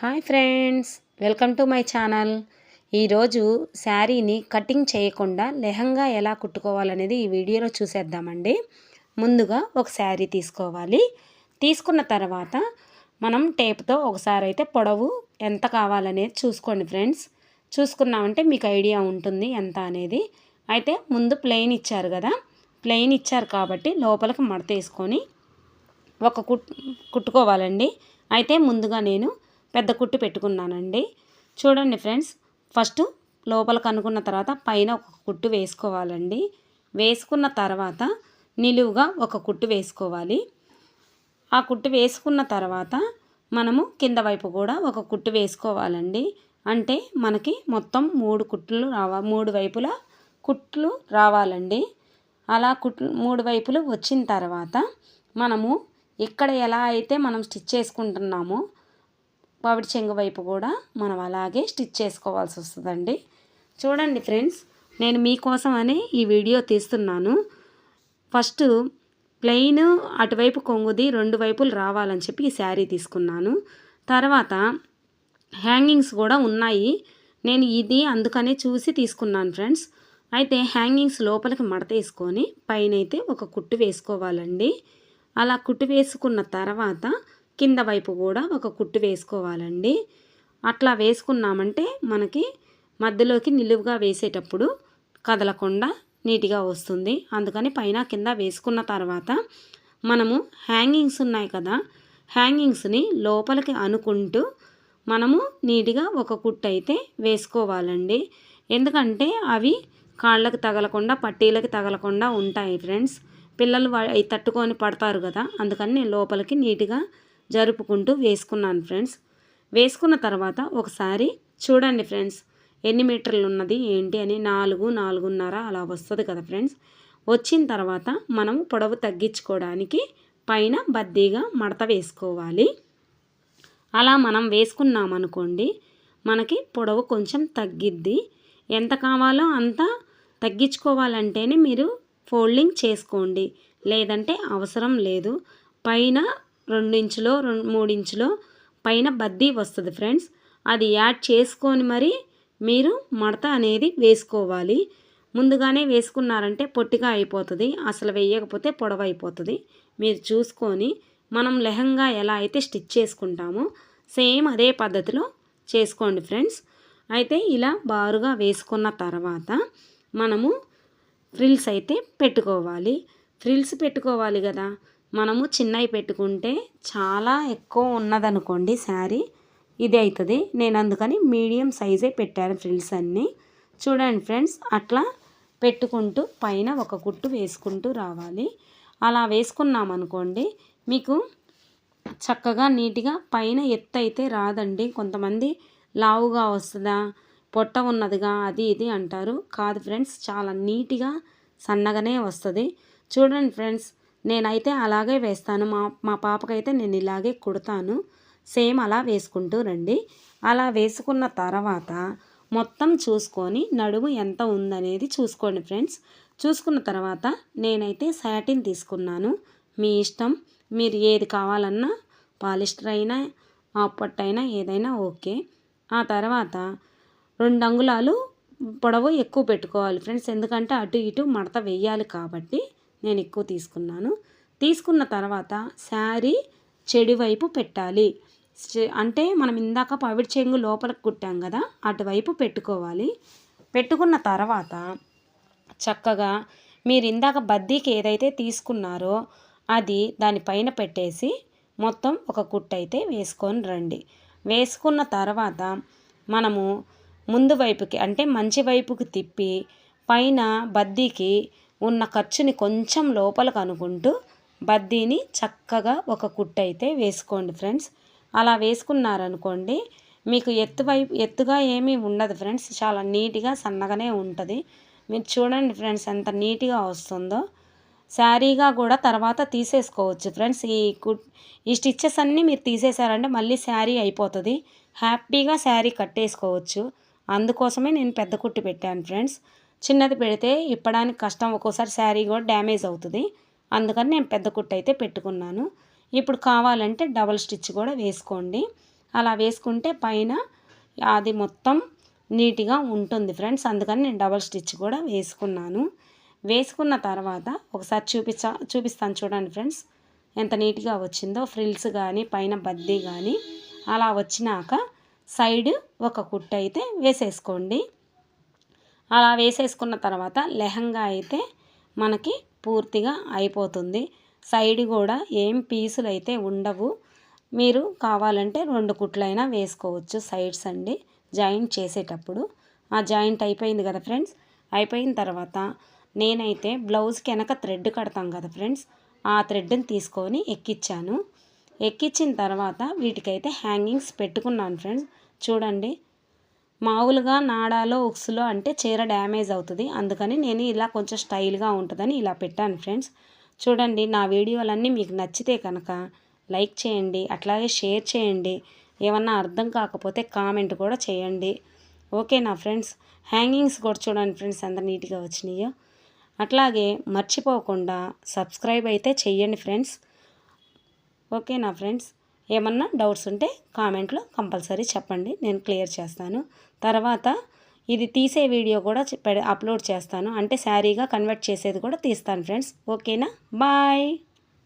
Hi friends welcome to my channel. ఈరోజు శారీని cutting చేయకుండా లెహంగా ఎలా కుట్టుకోవాలనేది ఈ వీడియోలో చూసేద్దామండి. ముందుగా ఒక శారీ తీసుకోవాలి. తీసుకున్న తర్వాత మనం టేప్తో ఒకసారి అయితే పొడవు ఎంత కావాలనేది చూసుకోండి ఫ్రెండ్స్. చూసుకున్నామంటే మీకు ఐడియా ఉంటుంది ఎంత అనేది. అయితే ముందు ప్లెయిన్ ఇచ్చారు కదా ప్లెయిన్ ఇచ్చారు కాబట్టి లోపలికి మడత వేసుకొని ఒక కుట్ కుట్టుకోవాలండి. అయితే ముందుగా నేను పెద్ద కుట్టు పెట్టుకున్నానండి. చూడండి ఫ్రెండ్స్ ఫస్ట్ లోపల కనుక్కున్న తర్వాత పైన ఒక కుట్టు వేసుకోవాలండి. వేసుకున్న తర్వాత నిలువుగా ఒక కుట్టు వేసుకోవాలి. ఆ కుట్టు వేసుకున్న తర్వాత మనము కింద వైపు కూడా ఒక కుట్టు వేసుకోవాలండి. అంటే మనకి మొత్తం మూడు కుట్లు రావా మూడు వైపులా కుట్లు రావాలండి. అలా కుట్లు మూడు వైపులు వచ్చిన తర్వాత మనము ఇక్కడ ఎలా అయితే మనం స్టిచ్ చేసుకుంటున్నామో మామిడి చెంగు వైపు కూడా మనం అలాగే స్టిచ్ చేసుకోవాల్సి వస్తుందండి. చూడండి ఫ్రెండ్స్ నేను మీకోసం అని ఈ వీడియో తీస్తున్నాను. ఫస్ట్ ప్లెయిన్ అటువైపు కొంగుది రెండు వైపులు రావాలని చెప్పి ఈ శారీ తీసుకున్నాను. తర్వాత హ్యాంగింగ్స్ కూడా ఉన్నాయి. నేను ఇది అందుకనే చూసి తీసుకున్నాను ఫ్రెండ్స్. అయితే హ్యాంగింగ్స్ లోపలికి మడత వేసుకొని పైన అయితే ఒక కుట్టు వేసుకోవాలండి. అలా కుట్టు వేసుకున్న తర్వాత కింద వైపు కూడా ఒక కుట్టు వేసుకోవాలండి. అట్లా వేసుకున్నామంటే మనకి మధ్యలోకి నిలువుగా వేసేటప్పుడు కదలకుండా నీట్గా వస్తుంది. అందుకని పైన కింద వేసుకున్న తర్వాత మనము హ్యాంగింగ్స్ ఉన్నాయి కదా హ్యాంగింగ్స్ని లోపలికి అనుకుంటూ మనము నీట్గా ఒక కుట్టు అయితే వేసుకోవాలండి. ఎందుకంటే అవి కాళ్ళకి తగలకుండా పట్టీలకి తగలకుండా ఉంటాయి ఫ్రెండ్స్. పిల్లలు అవి తట్టుకొని పడతారు కదా అందుకని నేను లోపలికి నీట్గా జరుపుకుంటూ వేసుకున్నాను ఫ్రెండ్స్. వేసుకున్న తర్వాత ఒకసారి చూడండి ఫ్రెండ్స్ ఎన్ని మీటర్లు ఉన్నది ఏంటి అని నాలుగు నాలుగున్నర అలా వస్తుంది కదా ఫ్రెండ్స్. వచ్చిన తర్వాత మనం పొడవు తగ్గించుకోవడానికి పైన బద్దీగా మడత వేసుకోవాలి. అలా మనం వేసుకున్నామనుకోండి మనకి పొడవు కొంచెం తగ్గిద్ది. ఎంత కావాలో అంత తగ్గించుకోవాలంటేనే మీరు ఫోల్డింగ్ చేసుకోండి. లేదంటే అవసరం లేదు. పైన రెండించులో రెండు మూడించులో పైన బద్దీ వస్తుంది ఫ్రెండ్స్. అది యాడ్ చేసుకొని మరి మీరు మడత అనేది వేసుకోవాలి. ముందుగానే వేసుకున్నారంటే పొట్టిగా అయిపోతుంది అసలు వేయకపోతే పొడవ అయిపోతుంది. మీరు చూసుకొని మనం లెహంగా ఎలా అయితే స్టిచ్ చేసుకుంటామో సేమ్ అదే పద్ధతిలో చేసుకోండి ఫ్రెండ్స్. అయితే ఇలా బారుగా వేసుకున్న తర్వాత మనము ఫ్రిల్స్ అయితే పెట్టుకోవాలి. ఫ్రిల్స్ పెట్టుకోవాలి కదా మనము చిన్నవి పెట్టుకుంటే చాలా ఎక్కువ ఉన్నదనుకోండి శారీ. ఇది అవుతుంది నేను అందుకని మీడియం సైజే పెట్టాను ఫ్రిల్స్ అన్నీ. చూడండి ఫ్రెండ్స్ అట్లా పెట్టుకుంటూ పైన ఒక కుట్టు వేసుకుంటూ రావాలి. అలా వేసుకున్నామనుకోండి మీకు చక్కగా నీట్గా పైన ఎత్తు అయితే రాదండి. కొంతమంది లావుగా వస్తుందా పొట్ట ఉన్నదిగా అది ఇది అంటారు. కాదు ఫ్రెండ్స్ చాలా నీట్గా సన్నగానే వస్తుంది. చూడండి ఫ్రెండ్స్ నేనైతే అలాగే వేస్తాను. మా మా పాపకైతే నేను ఇలాగే కుడతాను. సేమ్ అలా వేసుకుంటూ రండి. అలా వేసుకున్న తర్వాత మొత్తం చూసుకొని నడుము ఎంత ఉందనేది చూసుకోండి ఫ్రెండ్స్. చూసుకున్న తర్వాత నేనైతే సాటిన్ తీసుకున్నాను. మీ ఇష్టం. మీరు ఏది కావాలన్నా పాలిస్టర్ అయినా పట్టైనా ఏదైనా ఓకే. ఆ తర్వాత రెండు అంగుళాలు పొడవు ఎక్కువ పెట్టుకోవాలి ఫ్రెండ్స్. ఎందుకంటే అటు ఇటు మడత వేయాలి కాబట్టి నేను ఎక్కువ తీసుకున్నాను. తీసుకున్న తర్వాత శారీ చెడి వైపు పెట్టాలి. అంటే మనం ఇందాక పవిడి చెంగు లోపలికి కుట్టాం కదా అటువైపు పెట్టుకోవాలి. పెట్టుకున్న తర్వాత చక్కగా మీరు ఇందాక బద్దీకి ఏదైతే తీసుకున్నారో అది దానిపైన పెట్టేసి మొత్తం ఒక కుట్టైతే వేసుకొని రండి. వేసుకున్న తర్వాత మనము ముందు వైపుకి అంటే మంచి వైపుకి తిప్పి పైన బద్దీకి ఉన్న ఖర్చుని కొంచెం లోపలికి అనుకుంటూ బద్దీని చక్కగా ఒక కుట్టు అయితే వేసుకోండి ఫ్రెండ్స్. అలా వేసుకున్నారనుకోండి మీకు ఎత్తు వైపు ఎత్తుగా ఏమీ ఉండదు ఫ్రెండ్స్. చాలా నీట్గా సన్నగానే ఉంటుంది. మీరు చూడండి ఫ్రెండ్స్ ఎంత నీట్గా వస్తుందో. శారీగా కూడా తర్వాత తీసేసుకోవచ్చు ఫ్రెండ్స్. ఈ కుట్ ఈ స్టిచ్చెస్ అన్నీ మీరు తీసేశారంటే మళ్ళీ శారీ అయిపోతుంది. హ్యాపీగా శారీ కట్టేసుకోవచ్చు. అందుకోసమే నేను పెద్ద కుట్టి పెట్టాను ఫ్రెండ్స్. చిన్నది పెడితే ఇప్పడానికి కష్టం ఒక్కోసారి శారీ కూడా డ్యామేజ్ అవుతుంది. అందుకని నేను పెద్ద కుట్టు అయితే పెట్టుకున్నాను. ఇప్పుడు కావాలంటే డబల్ స్టిచ్ కూడా వేసుకోండి. అలా వేసుకుంటే పైన అది మొత్తం నీట్గా ఉంటుంది ఫ్రెండ్స్. అందుకని నేను డబల్ స్టిచ్ కూడా వేసుకున్నాను. వేసుకున్న తర్వాత ఒకసారి చూపించా చూపిస్తాను చూడండి ఫ్రెండ్స్. ఎంత నీట్గా వచ్చిందో ఫ్రిల్స్ కానీ పైన బద్దీ కానీ అలా వచ్చినాక సైడ్ ఒక కుట్టు అయితే వేసేసుకోండి. అలా వేసేసుకున్న తర్వాత లెహంగా అయితే మనకి పూర్తిగా అయిపోతుంది. సైడ్ కూడా ఏం పీసులు అయితే ఉండవు. మీరు కావాలంటే రెండు కుట్లైనా వేసుకోవచ్చు సైడ్స్ అండి జాయింట్ చేసేటప్పుడు. ఆ జాయింట్ అయిపోయింది కదా ఫ్రెండ్స్? అయిపోయిన తర్వాత నేనైతే బ్లౌజ్కి వెనక థ్రెడ్ కడతాం కదా ఫ్రెండ్స్? ఆ థ్రెడ్ని తీసుకొని ఎక్కించాను ఎక్కించిన తర్వాత వీటికైతే హ్యాంగింగ్స్ పెట్టుకున్నాను ఫ్రెండ్స్. చూడండి మామూలుగా నాడాలో ఉక్స్లో అంటే చీర డ్యామేజ్ అవుతుంది. అందుకని నేను ఇలా కొంచెం స్టైల్గా ఉంటుందని ఇలా పెట్టాను ఫ్రెండ్స్. చూడండి నా వీడియోలన్నీ మీకు నచ్చితే కనుక లైక్ చేయండి అట్లాగే షేర్ చేయండి. ఏమన్నా అర్థం కాకపోతే కామెంట్ కూడా చేయండి. ఓకే నా ఫ్రెండ్స్ హ్యాంగింగ్స్ కూడా చూడండి ఫ్రెండ్స్ ఎంత నీట్గా వచ్చినాయో. అట్లాగే మర్చిపోకుండా సబ్స్క్రైబ్ అయితే చెయ్యండి ఫ్రెండ్స్. ఓకే నా ఫ్రెండ్స్. ఏమన్నా డౌట్స్ ఉంటే కామెంట్లో కంపల్సరీ చెప్పండి నేను క్లియర్ చేస్తాను. తర్వాత ఇది తీసే వీడియో కూడా అప్లోడ్ చేస్తాను. అంటే శారీగా కన్వర్ట్ చేసేది కూడా తీస్తాను ఫ్రెండ్స్. ఓకేనా? బాయ్!